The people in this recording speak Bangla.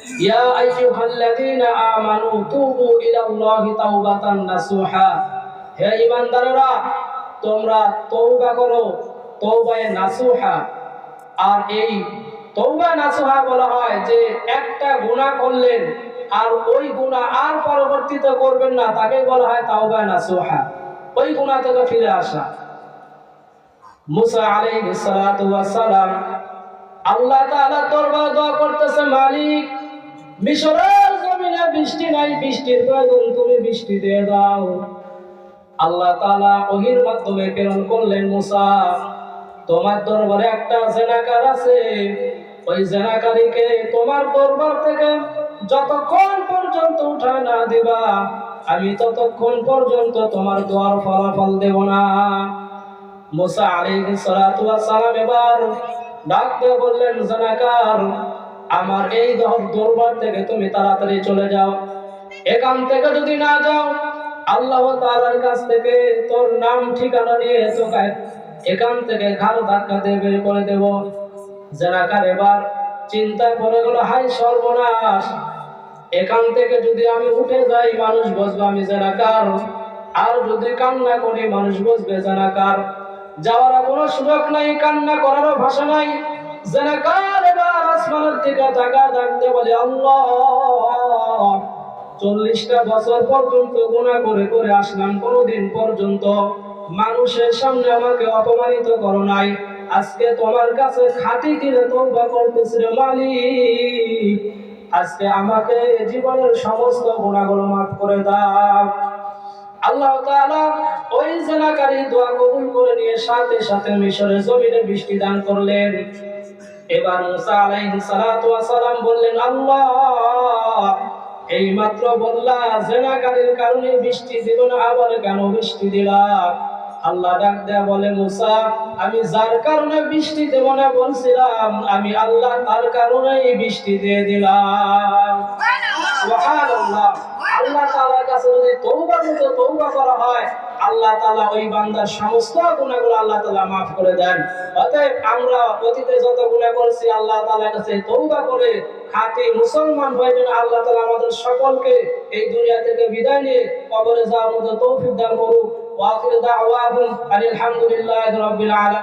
ইয়া আইয়ুহাল্লাযীনা আমানু তুবু ইলাল্লাহি তাওবাতান নাসুহা। হে ঈমানদাররা, তোমরা তওবা করো, তওবায়ে নাসুহা। আর এই তওবা নাসুহা বলা হয় যে, একটা গুনাহ করলেন, আর ওই গুনাহ আর পরবর্তীতে করবেন না তাকে বলা হয় তাওবা নাসুহা। ওই গুনাহ থেকে ফিরে আসা। মুসা আলাইহিস সালাতু ওয়াস সালাম, আল্লাহ তাআলা দরবার দোয়া করতেছে, মালিক মিশরের জমিনে বৃষ্টি নাই, বৃষ্টির প্রয়োজন, তুমি বৃষ্টি দিয়ে দাও। আল্লাহ তাআলা ওহির মাধ্যমে প্রেরণ করলেন মুসা। তোমার দরবারে একটা জেনাকার আছে। ওই জেনাকারীকে তোমার দরবার থেকে যতক্ষণ পর্যন্ত উঠায় না দিবা, আমি ততক্ষণ পর্যন্ত তোমার দোয়ার ফলাফল দেব না। মুসা ওয়াস সালাম এবার ডাক দিয়ে বললেন, জেনাকার আমার এই দর- দরবার থেকে তুমি তাড়াতাড়ি চলে যাও। এখান থেকে যদি না যাও, আল্লাহ তাআলার কাছ থেকে তোর নাম, ঠিকানা নিয়ে তোকে এখান থেকে ঘাল ধাক্কা দিয়ে বের করে দেব। জেনাকার এবার চিন্তা করে গেল হাই সর্বনাশ। এখান থেকে যদি আমি উঠে যাই, মানুষ বসবে, আমি জেনাকার। আর যদি কান্না করি, মানুষ বসবে, জেনাকার। যাওয়ার কোনো সুযোগ নাই, কান্না করারও ভাষা নাই। জেনাকার! বলে, আল্লাহ, চল্লিশটা বছর পর্যন্ত গুণা করে করে আসলাম, কোনোদিন পর্যন্ত মানুষের সামনে আমাকে অপমানিত করো নাই। আজকে তোমার কাছে খাটি কিনে তৌবা করতেছি রে মালিক। আজকে আমাকে জীবনের সমস্ত গুণাগুলো মাফ করে দাও। আল্লাহ ওই জেনাকারী দোয়া কবুল করে নিয়ে সাথে সাথে মিশরের জমিনে বৃষ্টি দান করলেন। এবার মুসা আলাইহিস সালাতু ওয়াস সালাম বললেন আল্লাহ এই মাত্র বললা জেনাকারীর কারণে বৃষ্টি দিব না আবার কেন বৃষ্টি দিলা? আল্লাহ ডাক দেয়া বলে মুসা আমি যার কারণে বৃষ্টি দেব না বলছিলাম আমি আল্লাহ তার কারণেই বৃষ্টি দিয়ে দিলাম। সুবহানাল্লাহ। আল্লাহ তাআলার কাছে যদি তওবার মতো তওবা করা হয় আল্লাহ তালা ওই বান্দার সমস্ত গুণাগুলো আল্লাহ তালা মাফ করে দেন। অতএব আমরা অতীতে যত গুণা করছি, আল্লাহ তালা কাছে তৌবা করে খাঁটি মুসলমান হয়ে যেন আল্লাহ তালা আমাদের সকলকে এই দুনিয়া থেকে বিদায় নিয়ে কবরে যাওয়ার মতো তৌফিক দান করুক। আলহামদুলিল্লাহ রবিল আলামিন।